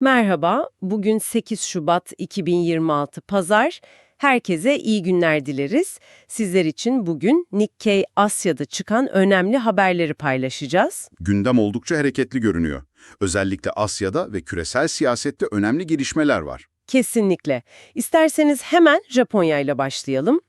Merhaba, bugün 8 Şubat 2026 Pazar. Herkese iyi günler dileriz. Sizler için bugün Nikkei Asya'da çıkan önemli haberleri paylaşacağız. Gündem oldukça hareketli görünüyor. Özellikle Asya'da ve küresel siyasette önemli gelişmeler var. Kesinlikle. İsterseniz hemen Japonya ile başlayalım.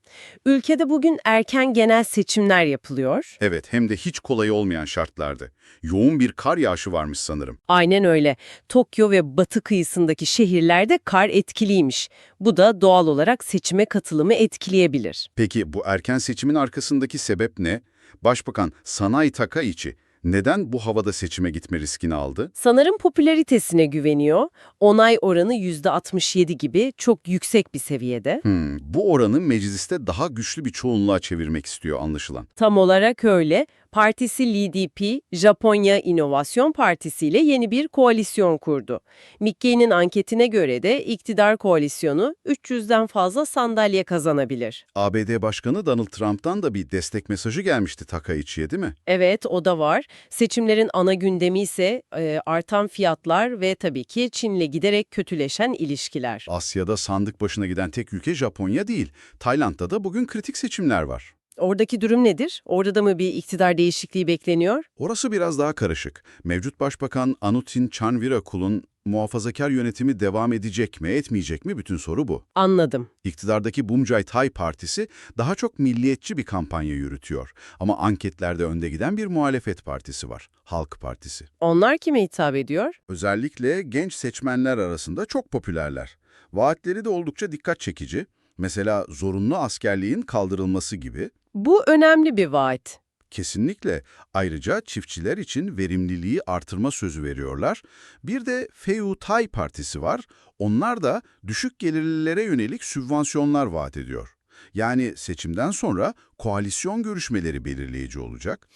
Ülkede bugün erken genel seçimler yapılıyor. Evet, hem de hiç kolay olmayan şartlardı. Yoğun bir kar yağışı varmış sanırım. Aynen öyle. Tokyo ve batı kıyısındaki şehirlerde kar etkiliymiş. Bu da doğal olarak seçime katılımı etkileyebilir. Peki bu erken seçimin arkasındaki sebep ne? Başbakan Sanayi Takaichi neden bu havada seçime gitme riskini aldı? Sanırım popülaritesine güveniyor. Onay oranı %67 gibi çok yüksek bir seviyede. Hmm, bu oranı mecliste daha güçlü bir çoğunluğa çevirmek istiyor anlaşılan. Tam olarak öyle. Partisi LDP, Japonya İnovasyon Partisi ile yeni bir koalisyon kurdu. Nikkei'nin anketine göre de iktidar koalisyonu 300'den fazla sandalye kazanabilir. ABD Başkanı Donald Trump'tan da bir destek mesajı gelmişti Takaichi'ye değil mi? Evet, o da var. Seçimlerin ana gündemi ise e, artan fiyatlar ve tabii ki Çin'le giderek kötüleşen ilişkiler. Asya'da sandık başına giden tek ülke Japonya değil. Tayland'da da bugün kritik seçimler var. Oradaki durum nedir? Orada da mı bir iktidar değişikliği bekleniyor? Orası biraz daha karışık. Mevcut Başbakan Anutin Chanvirakul'un muhafazakar yönetimi devam edecek mi, etmeyecek mi bütün soru bu. Anladım. İktidardaki Bumjay Thai Partisi daha çok milliyetçi bir kampanya yürütüyor. Ama anketlerde önde giden bir muhalefet partisi var, Halk Partisi. Onlar kime hitap ediyor? Özellikle genç seçmenler arasında çok popülerler. Vaatleri de oldukça dikkat çekici. Mesela zorunlu askerliğin kaldırılması gibi. Bu önemli bir vaat. Kesinlikle. Ayrıca çiftçiler için verimliliği artırma sözü veriyorlar. Bir de Feu Thai Partisi var. Onlar da düşük gelirlilere yönelik sübvansiyonlar vaat ediyor. Yani seçimden sonra koalisyon görüşmeleri belirleyici olacak.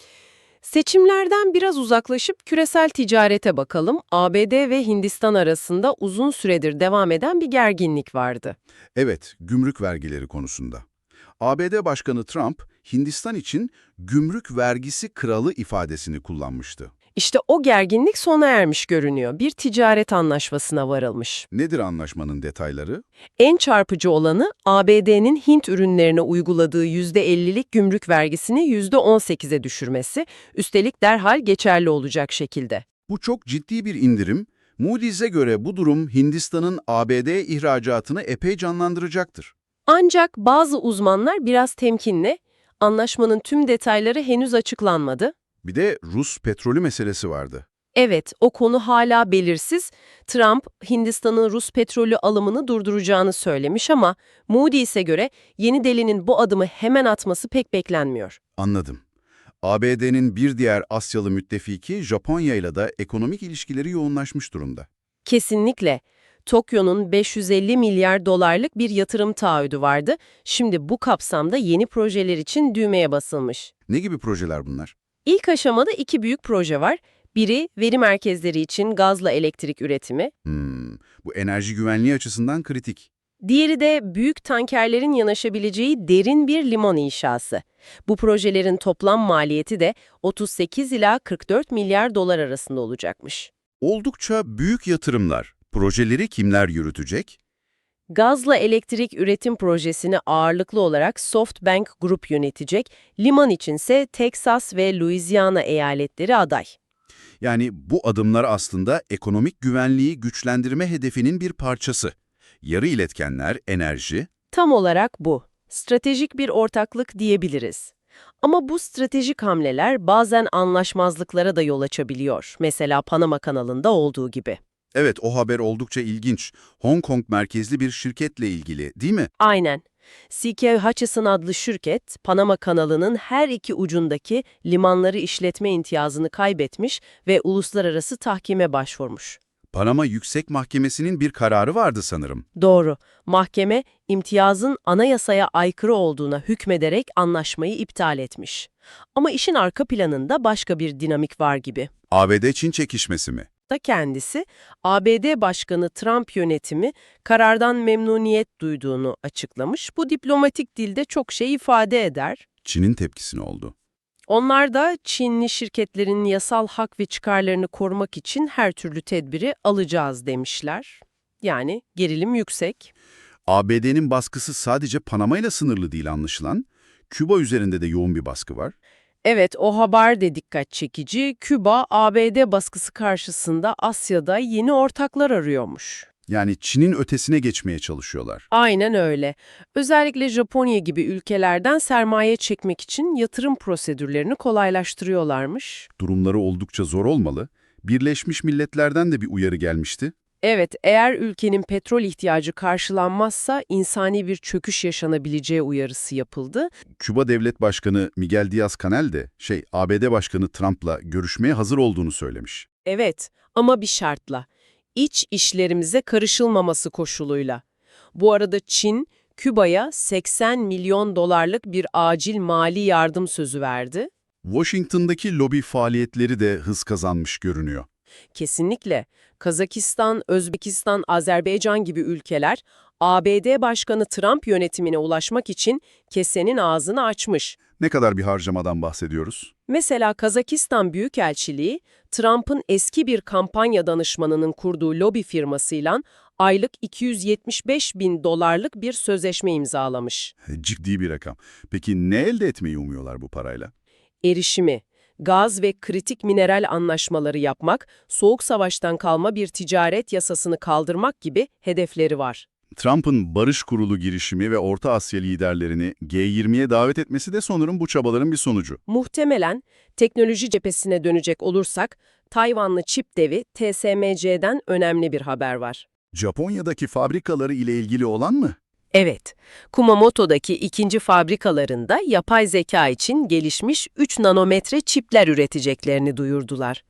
Seçimlerden biraz uzaklaşıp küresel ticarete bakalım. ABD ve Hindistan arasında uzun süredir devam eden bir gerginlik vardı. Evet, gümrük vergileri konusunda. ABD Başkanı Trump, Hindistan için gümrük vergisi kralı ifadesini kullanmıştı. İşte o gerginlik sona ermiş görünüyor. Bir ticaret anlaşmasına varılmış. Nedir anlaşmanın detayları? En çarpıcı olanı ABD'nin Hint ürünlerine uyguladığı %50'lik gümrük vergisini %18'e düşürmesi, üstelik derhal geçerli olacak şekilde. Bu çok ciddi bir indirim. Moody's'e göre bu durum Hindistan'ın ABD ihracatını epey canlandıracaktır. Ancak bazı uzmanlar biraz temkinli, anlaşmanın tüm detayları henüz açıklanmadı. Bir de Rus petrolü meselesi vardı. Evet, o konu hala belirsiz. Trump, Hindistan'ın Rus petrolü alımını durduracağını söylemiş ama Moody's'e göre yeni delinin bu adımı hemen atması pek beklenmiyor. Anladım. ABD'nin bir diğer Asyalı müttefiki Japonya ile de ekonomik ilişkileri yoğunlaşmış durumda. Kesinlikle. Tokyo'nun 550 milyar dolarlık bir yatırım taahhüdü vardı. Şimdi bu kapsamda yeni projeler için düğmeye basılmış. Ne gibi projeler bunlar? İlk aşamada iki büyük proje var. Biri veri merkezleri için gazla elektrik üretimi, Hmm, bu enerji güvenliği açısından kritik. diğeri de büyük tankerlerin yanaşabileceği derin bir liman inşası. Bu projelerin toplam maliyeti de 38 ila 44 milyar dolar arasında olacakmış. Oldukça büyük yatırımlar. Projeleri kimler yürütecek? Gazla elektrik üretim projesini ağırlıklı olarak SoftBank Group yönetecek, liman içinse Texas ve Louisiana eyaletleri aday. Yani bu adımlar aslında ekonomik güvenliği güçlendirme hedefinin bir parçası. Yarı iletkenler, enerji, Tam olarak bu. Stratejik bir ortaklık diyebiliriz. Ama bu stratejik hamleler bazen anlaşmazlıklara da yol açabiliyor. Mesela Panama kanalında olduğu gibi. Evet, o haber oldukça ilginç. Hong Kong merkezli bir şirketle ilgili, değil mi? Aynen. CK Hutchison adlı şirket, Panama kanalının her iki ucundaki limanları işletme imtiyazını kaybetmiş ve uluslararası tahkime başvurmuş. Panama Yüksek Mahkemesi'nin bir kararı vardı sanırım. Doğru, mahkeme imtiyazın anayasaya aykırı olduğuna hükmederek anlaşmayı iptal etmiş. Ama işin arka planında başka bir dinamik var gibi. ABD-Çin çekişmesi mi? Da kendisi, ABD Başkanı Trump yönetimi karardan memnuniyet duyduğunu açıklamış. Bu diplomatik dilde çok şey ifade eder. Çin'in tepkisi ne oldu? Onlar da Çinli şirketlerin yasal hak ve çıkarlarını korumak için her türlü tedbiri alacağız demişler. Yani gerilim yüksek. ABD'nin baskısı sadece Panama ile sınırlı değil anlaşılan. Küba üzerinde de yoğun bir baskı var. Evet, o haber de dikkat çekici. Küba, ABD baskısı karşısında Asya'da yeni ortaklar arıyormuş. Yani Çin'in ötesine geçmeye çalışıyorlar. Aynen öyle. Özellikle Japonya gibi ülkelerden sermaye çekmek için yatırım prosedürlerini kolaylaştırıyorlarmış. Durumları oldukça zor olmalı. Birleşmiş Milletler'den de bir uyarı gelmişti. Evet, eğer ülkenin petrol ihtiyacı karşılanmazsa insani bir çöküş yaşanabileceği uyarısı yapıldı. Küba Devlet Başkanı Miguel Diaz-Canel de şey ABD Başkanı Trump'la görüşmeye hazır olduğunu söylemiş. Evet, ama bir şartla. İç işlerimize karışılmaması koşuluyla. Bu arada Çin, Küba'ya 80 milyon dolarlık bir acil mali yardım sözü verdi. Washington'daki lobi faaliyetleri de hız kazanmış görünüyor. Kesinlikle. Kazakistan, Özbekistan, Azerbaycan gibi ülkeler ABD Başkanı Trump yönetimine ulaşmak için kesenin ağzını açmış. Ne kadar bir harcamadan bahsediyoruz? Mesela Kazakistan Büyükelçiliği, Trump'ın eski bir kampanya danışmanının kurduğu lobi firmasıyla aylık 275 bin dolarlık bir sözleşme imzalamış. Ciddi bir rakam. Peki ne elde etmeyi umuyorlar bu parayla? Erişimi, gaz ve kritik mineral anlaşmaları yapmak, soğuk savaştan kalma bir ticaret yasasını kaldırmak gibi hedefleri var. Trump'ın Barış Kurulu girişimi ve Orta Asya liderlerini G20'ye davet etmesi de sanırım bu çabaların bir sonucu. Muhtemelen teknoloji cephesine dönecek olursak, Tayvanlı çip devi TSMC'den önemli bir haber var. Japonya'daki fabrikaları ile ilgili olan mı? Evet, Kumamoto'daki ikinci fabrikalarında yapay zeka için gelişmiş 3 nanometre çipler üreteceklerini duyurdular.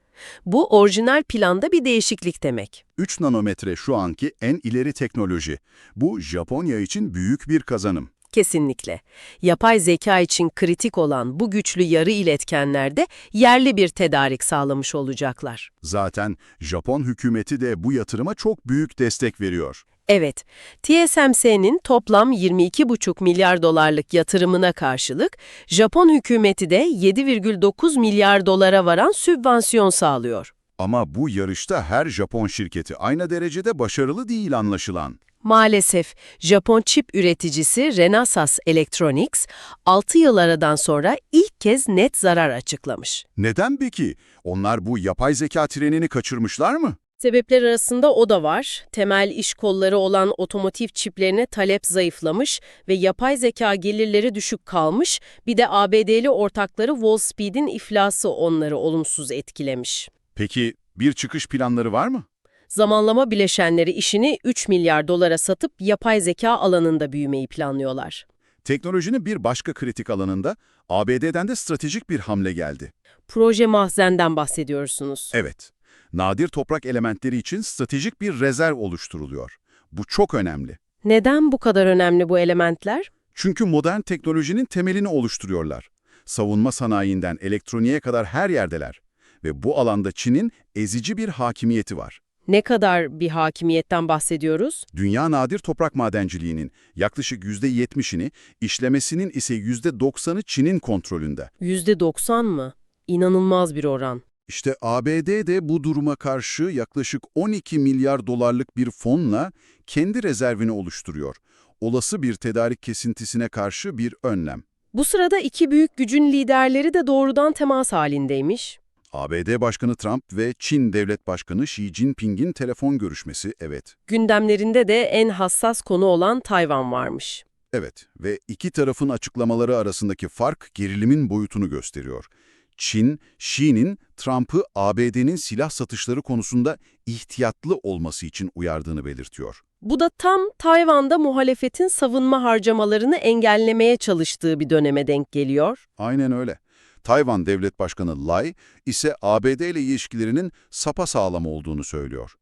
Bu orijinal planda bir değişiklik demek. 3 nanometre şu anki en ileri teknoloji. Bu Japonya için büyük bir kazanım. Kesinlikle. Yapay zeka için kritik olan bu güçlü yarı iletkenlerde yerli bir tedarik sağlamış olacaklar. Zaten Japon hükümeti de bu yatırıma çok büyük destek veriyor. Evet, TSMC'nin toplam 22,5 milyar dolarlık yatırımına karşılık Japon hükümeti de 7,9 milyar dolara varan sübvansiyon sağlıyor. Ama bu yarışta her Japon şirketi aynı derecede başarılı değil anlaşılan. Maalesef Japon çip üreticisi Renesas Electronics 6 yıl aradan sonra ilk kez net zarar açıklamış. Neden peki? Onlar bu yapay zeka trenini kaçırmışlar mı? Sebepler arasında o da var. Temel iş kolları olan otomotiv çiplerine talep zayıflamış ve yapay zeka gelirleri düşük kalmış. Bir de ABD'li ortakları Wallspeed'in iflası onları olumsuz etkilemiş. Peki bir çıkış planları var mı? Zamanlama bileşenleri işini 3 milyar dolara satıp yapay zeka alanında büyümeyi planlıyorlar. Teknolojinin bir başka kritik alanında ABD'den de stratejik bir hamle geldi. Proje mahzenden bahsediyorsunuz. Evet, nadir toprak elementleri için stratejik bir rezerv oluşturuluyor. Bu çok önemli. Neden bu kadar önemli bu elementler? Çünkü modern teknolojinin temelini oluşturuyorlar. Savunma sanayinden elektroniğe kadar her yerdeler. Ve bu alanda Çin'in ezici bir hakimiyeti var. Ne kadar bir hakimiyetten bahsediyoruz? Dünya nadir toprak madenciliğinin yaklaşık %70'ini, işlemesinin ise %90'ı Çin'in kontrolünde. %90 mı? İnanılmaz bir oran. İşte ABD de bu duruma karşı yaklaşık 12 milyar dolarlık bir fonla kendi rezervini oluşturuyor. Olası bir tedarik kesintisine karşı bir önlem. Bu sırada iki büyük gücün liderleri de doğrudan temas halindeymiş. ABD Başkanı Trump ve Çin Devlet Başkanı Xi Jinping'in telefon görüşmesi evet. Gündemlerinde de en hassas konu olan Tayvan varmış. Evet ve iki tarafın açıklamaları arasındaki fark gerilimin boyutunu gösteriyor. Çin, Xi'nin Trump'ı ABD'nin silah satışları konusunda ihtiyatlı olması için uyardığını belirtiyor. Bu da tam Tayvan'da muhalefetin savunma harcamalarını engellemeye çalıştığı bir döneme denk geliyor. Aynen öyle. Tayvan Devlet Başkanı Lai ise ABD ile ilişkilerinin sapasağlam olduğunu söylüyor.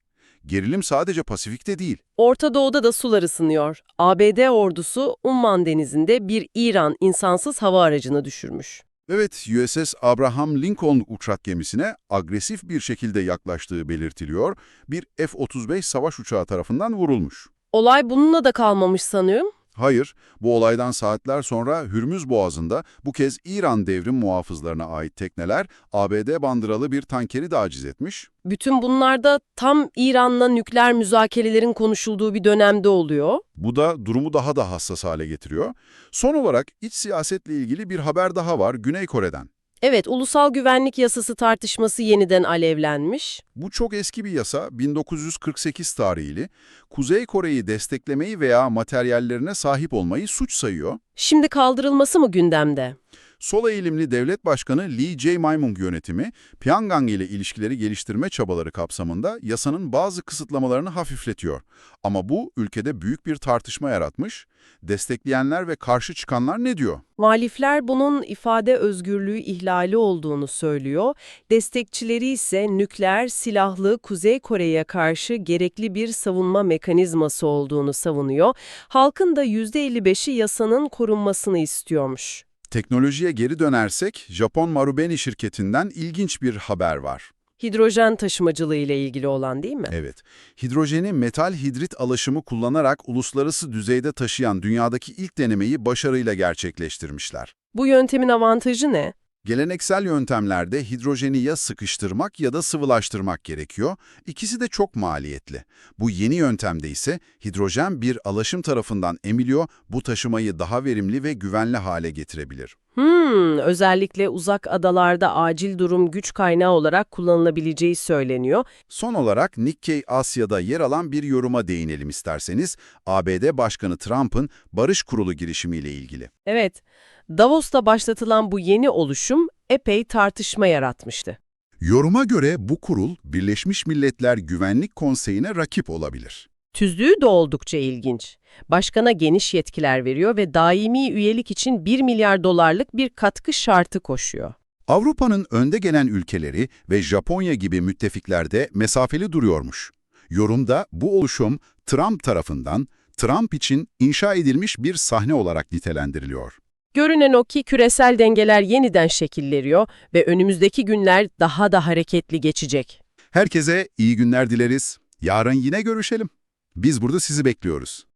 Gerilim sadece Pasifik'te değil. Orta Doğu'da da sular ısınıyor. ABD ordusu Umman Denizi'nde bir İran insansız hava aracını düşürmüş. Evet, USS Abraham Lincoln uçak gemisine agresif bir şekilde yaklaştığı belirtiliyor. Bir F-35 savaş uçağı tarafından vurulmuş. Olay bununla da kalmamış sanıyorum. Hayır, bu olaydan saatler sonra Hürmüz Boğazı'nda bu kez İran devrim muhafızlarına ait tekneler ABD bandıralı bir tankeri de aciz etmiş. Bütün bunlarda tam İran'la nükleer müzakerelerin konuşulduğu bir dönemde oluyor. Bu da durumu daha da hassas hale getiriyor. Son olarak iç siyasetle ilgili bir haber daha var Güney Kore'den. Evet, ulusal güvenlik yasası tartışması yeniden alevlenmiş. Bu çok eski bir yasa, 1948 tarihli. Kuzey Kore'yi desteklemeyi veya materyallerine sahip olmayı suç sayıyor. Şimdi kaldırılması mı gündemde? Sol eğilimli devlet başkanı Lee Jae-myung yönetimi, Pyongyang ile ilişkileri geliştirme çabaları kapsamında yasanın bazı kısıtlamalarını hafifletiyor. Ama bu ülkede büyük bir tartışma yaratmış. Destekleyenler ve karşı çıkanlar ne diyor? Muhalifler bunun ifade özgürlüğü ihlali olduğunu söylüyor. Destekçileri ise nükleer silahlı Kuzey Kore'ye karşı gerekli bir savunma mekanizması olduğunu savunuyor. Halkın da %55'i yasanın korunmasını istiyormuş. Teknolojiye geri dönersek, Japon Marubeni şirketinden ilginç bir haber var. Hidrojen taşımacılığı ile ilgili olan değil mi? Evet, hidrojeni metal hidrit alaşımı kullanarak uluslararası düzeyde taşıyan dünyadaki ilk denemeyi başarıyla gerçekleştirmişler. Bu yöntemin avantajı ne? Geleneksel yöntemlerde hidrojeni ya sıkıştırmak ya da sıvılaştırmak gerekiyor. İkisi de çok maliyetli. Bu yeni yöntemde ise hidrojen bir alaşım tarafından emiliyor, bu taşımayı daha verimli ve güvenli hale getirebilir. Hmm, özellikle uzak adalarda acil durum güç kaynağı olarak kullanılabileceği söyleniyor. Son olarak Nikkei Asya'da yer alan bir yoruma değinelim isterseniz, ABD Başkanı Trump'ın Barış Kurulu girişimiyle ilgili. Evet, Davos'ta başlatılan bu yeni oluşum epey tartışma yaratmıştı. Yoruma göre bu kurul Birleşmiş Milletler Güvenlik Konseyi'ne rakip olabilir. Tüzüğü de oldukça ilginç. Başkana geniş yetkiler veriyor ve daimi üyelik için 1 milyar dolarlık bir katkı şartı koşuyor. Avrupa'nın önde gelen ülkeleri ve Japonya gibi müttefiklerde mesafeli duruyormuş. Yorumda bu oluşum Trump tarafından Trump için inşa edilmiş bir sahne olarak nitelendiriliyor. Görünen o ki küresel dengeler yeniden şekilleniyor ve önümüzdeki günler daha da hareketli geçecek. Herkese iyi günler dileriz. Yarın yine görüşelim. Biz burada sizi bekliyoruz.